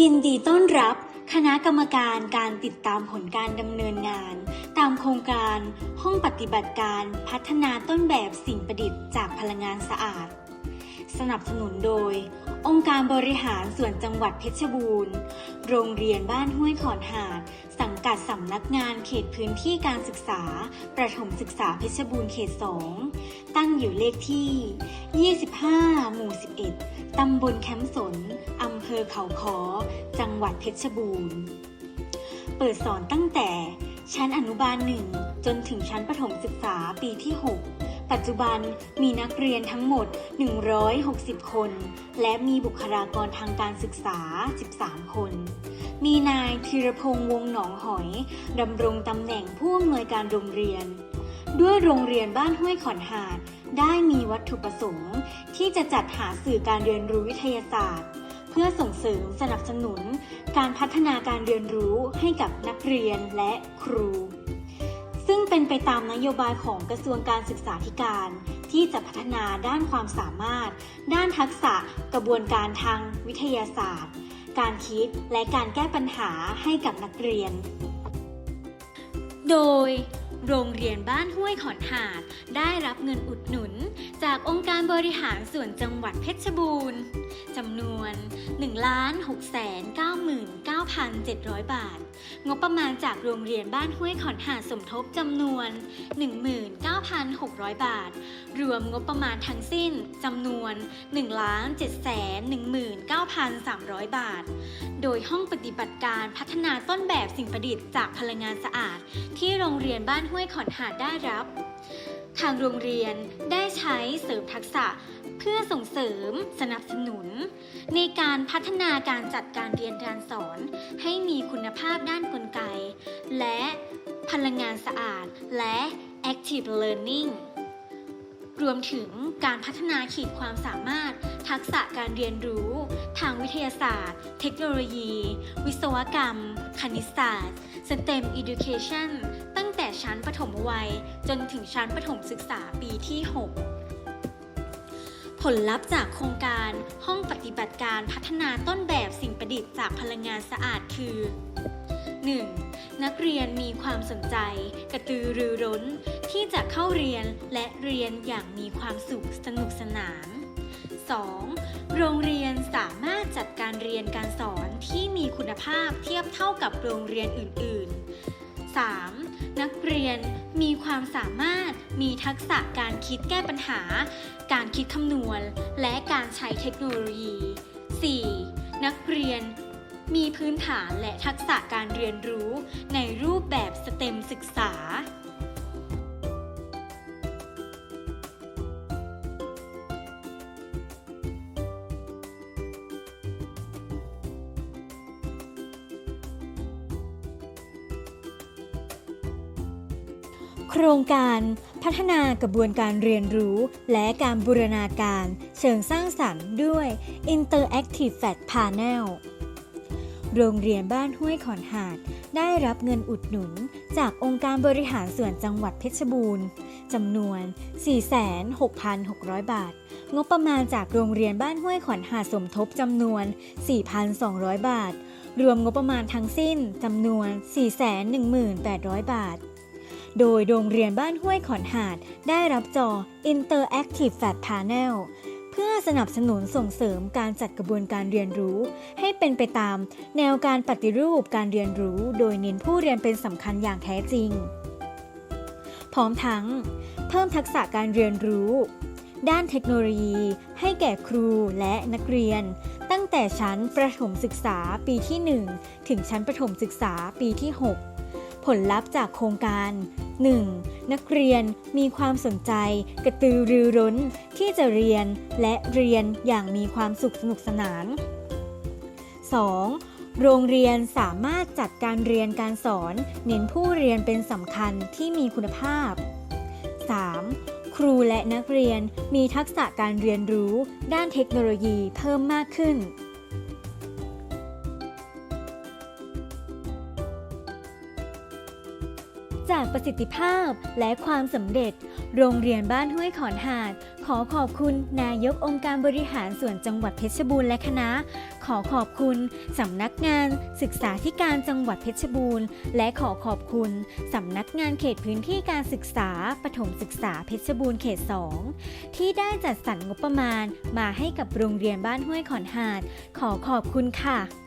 ยินดีต้อนรับคณะกรรมการการติดตามผลการดำเนินงาน ตามโครงการห้องปฏิบัติการพัฒนาต้นแบบสิ่งประดิษฐ์จากพลังงานสะอาด สนับสนุนโดย องค์การบริหารส่วนจังหวัดเพชรบูรณ์ โรงเรียนบ้านห้วยขอนหาด กัดสำนักงานเขตพื้นที่การศึกษา ประถมศึกษาเพชรบูรณ์เขต 2 ตั้งอยู่เลขที่ 25 หมู่ 11 ตำบลแคมป์สน อำเภอเขาคอ จังหวัดเพชรบูรณ์ เปิดสอนตั้งแต่ชั้นอนุบาล 1 จนถึงชั้นประถมศึกษาปีที่ 6 ปัจจุบันมีนักเรียนทั้งหมด 160 คน และมีบุคลากรทางการศึกษา 13 คน มีนายธีรพงษ์วงหนองหอยดำรงตำแหน่งผู้อำนวยการโรงเรียน ด้วยโรงเรียนบ้านห้วยขอนหาด ได้มีวัตถุประสงค์ ที่จะจัดหาสื่อการเรียนรู้วิทยาศาสตร์ เพื่อส่งเสริมสนับสนุน การพัฒนาการเรียนรู้ให้กับนักเรียนและครู เป็นไปตามนโยบายของกระทรวงการศึกษาธิการ ที่จะพัฒนาด้านความสามารถ ด้านทักษะกระบวนการทางวิทยาศาสตร์ การคิดและการแก้ปัญหาให้กับนักเรียน โดย โรงเรียนบ้านห้วยขอนหาดได้รับเงินอุดหนุน จาก องค์การบริหารส่วนจังหวัดเพชรบูรณ์จำนวน 1,699,700 บาท งบประมาณจากโรงเรียนบ้านห้วยขอนหาสมทบจำนวน 19,600 บาท รวมงบประมาณทั้งสิ้นจำนวน 1,719,300 บาท โดยห้องปฏิบัติการพัฒนาต้นแบบสิ่งประดิษฐ์จากพลังงานสะอาด ที่โรงเรียนบ้านห้วยขอนหาดได้รับ ทางโรงเรียนได้ใช้เสริมทักษะเพื่อส่งเสริมสนับสนุน ในการพัฒนาการจัดการเรียนการสอน ให้มีคุณภาพด้านกลไก และพลังงานสะอาดและ active learning รวมถึงการพัฒนาขีดความสามารถ ทักษะการเรียนรู้ ทางวิทยาศาสตร์ เทคโนโลยี วิศวกรรม คณิตศาสตร์ STEM Education ชั้นประถมวัย จนถึงชั้นประถมศึกษาปีที่ 6 ผลลัพธ์จากโครงการห้องปฏิบัติการพัฒนาต้นแบบสิ่งประดิษฐ์จากพลังงานสะอาดคือ 1. นักเรียนมีความสนใจ กระตือรือร้น ที่จะเข้าเรียนและเรียนอย่างมีความสุขสนุกสนาน 2. โรงเรียนสามารถจัดการเรียนการสอนที่มีคุณภาพเทียบเท่ากับโรงเรียนอื่น ๆ 3. นักเรียนมีความสามารถมีทักษะการคิดแก้ปัญหา การคิดคำนวณ และการใช้เทคโนโลยี 4. นักเรียนมีพื้นฐานและทักษะการเรียนรู้ในรูปแบบสเต็มศึกษา ครงการพัฒนากระบวนการเรียนรู้และการบูรณาการเชิงสร้างสรรค์ด้วย Interactive Fat Panel โรงเรียนบ้านห้วยขอนหาด ได้รับเงินอุดหนุนจากองค์การบริหารส่วนจังหวัดเพชรบูรณ์จำนวน 46,600 บาท งบประมาณจากโรงเรียนบ้านห้วยขอนหาดสมทบจำนวน 4,200 บาท รวมงบประมาณทั้งสิ้นจำนวน 411,800 บาท โดยโรงเรียนบ้านห้วยขอนหาด ได้รับจอ Interactive Flat Panel เพื่อสนับสนุนส่งเสริมการจัดกระบวนการเรียนรู้ ให้เป็นไปตามแนวการปฏิรูปการเรียนรู้ โดยเน้นผู้เรียนเป็นสำคัญอย่างแท้จริง พร้อมทั้ง เพิ่มทักษะการเรียนรู้ ด้านเทคโนโลยี ให้แก่ครูและนักเรียน ตั้งแต่ชั้นประถมศึกษาปีที่ 1 ถึงชั้นประถมศึกษาปีที่ 6 ผลลัพธ์จากโครงการ 1. นักเรียนมีความสนใจ กระตือรือร้น ที่จะเรียนและเรียนอย่างมีความสุขสนุกสนาน 2. โรงเรียนสามารถจัดการเรียนการสอน เน้นผู้เรียนเป็นสำคัญที่มีคุณภาพ 3. ครูและนักเรียนมีทักษะการเรียนรู้ ด้านเทคโนโลยีเพิ่มมากขึ้น จากประสิทธิภาพและความสำเร็จ โรงเรียนบ้านห้วยขอนหาด ขอขอบคุณนายกองค์การบริหารส่วนจังหวัดเพชรบูรณ์และคณะ ขอขอบคุณสำนักงานศึกษาธิการจังหวัดเพชรบูรณ์ และขอขอบคุณสำนักงานเขตพื้นที่การศึกษาปฐมศึกษาเพชรบูรณ์เขต 2 ที่ได้จัดสรรงบประมาณมาให้กับโรงเรียนบ้านห้วยขอนหาด ขอขอบคุณค่ะ